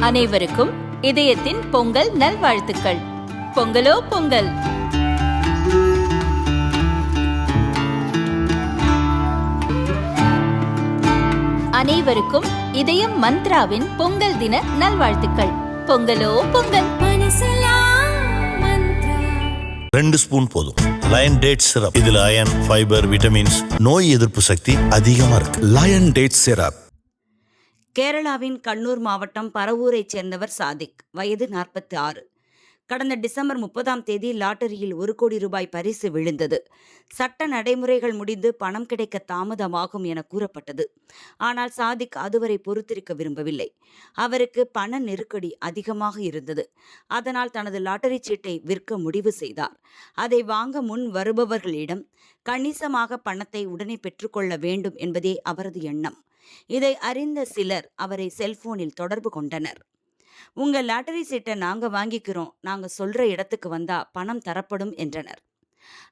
அனைவருக்கும் இதயத்தின் பொங்கல் நல்வாழ்த்துக்கள். பொங்கலோ பொங்கல். அனைவருக்கும் இதயம் மந்த்ராவின் பொங்கல் தின நல்வாழ்த்துக்கள். பொங்கலோ பொங்கல். ரெண்டு ஸ்பூன் போதும். லயன் டேட் சிரப் இதுல அயன் ஃபைபர் விட்டமின்ஸ் நோய் எதிர்ப்பு சக்தி அதிகமா இருக்கு. லயன் டேட் சிரப் கேரளாவின் கண்ணூர் மாவட்டம் பரவூரைச் சேர்ந்தவர் சாதிக் வயது நாற்பத்தி ஆறு கடந்த டிசம்பர் முப்பதாம் தேதி லாட்டரியில் ஒரு கோடி ரூபாய் பரிசு விழுந்தது. சட்ட நடைமுறைகள் முடிந்து பணம் கிடைக்க தாமதமாகும் என கூறப்பட்டது. ஆனால் சாதிக் அதுவரை பொறுத்திருக்க விரும்பவில்லை. அவருக்கு பண நெருக்கடி அதிகமாக இருந்தது. அதனால் தனது லாட்டரி சீட்டை விற்க முடிவு செய்தார். அதை வாங்க முன் வருபவர்களிடம் கணிசமாக பணத்தை உடனே பெற்றுக்கொள்ள வேண்டும் என்பதே அவரது எண்ணம். இதை அறிந்த சிலர் அவரை செல்போனில் தொடர்பு கொண்டனர். உங்க லாட்டரி சீட்டை நாங்க வாங்கிக்கிறோம். நாங்க சொல்ற இடத்துக்கு வந்தா பணம் தரப்படும் என்றனர்.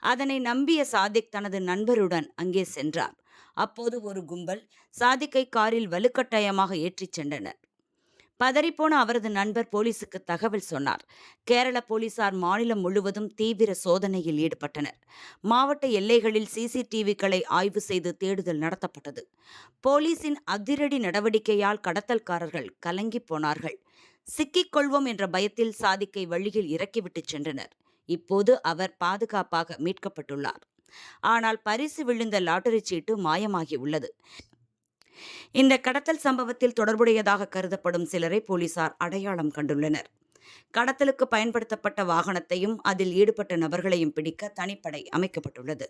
அதனை நம்பிய சாதிக் தனது நண்பருடன் அங்கே சென்றார். அப்போது ஒரு கும்பல் சாதிக்கை காரில் வலுக்கட்டாயமாக ஏற்றிச் சென்றனர். பதறிப்போன அவரது நண்பர் போலீசுக்கு தகவல் சொன்னார். கேரள போலீசார் மாநிலம் முழுவதும் தீவிர சோதனையில் ஈடுபட்டனர். மாவட்ட எல்லைகளில் சிசிடிவிகளை ஆய்வு செய்து தேடுதல் நடத்தப்பட்டது. போலீசின் அதிரடி நடவடிக்கையால் கடத்தல்காரர்கள் கலங்கிப் போனார்கள். சிக்கிக் கொள்வோம் என்ற பயத்தில் சாதிக்கை வழியில் இறக்கிவிட்டு சென்றனர். இப்போது அவர் பாதுகாப்பாக மீட்கப்பட்டுள்ளார். ஆனால் பரிசு விழுந்த லாட்டரி சீட்டு மாயமாகி உள்ளது இந்த கடத்தல் சம்பவத்தில் தொடர்புடையதாக கருதப்படும் சிலரை போலீசார் அடையாளம் கண்டுள்ளனர். கடத்தலுக்கு பயன்படுத்தப்பட்ட வாகனத்தையும் அதில் ஈடுபட்ட நபர்களையும் பிடிக்க தனிப்படை அமைக்கப்பட்டுள்ளது.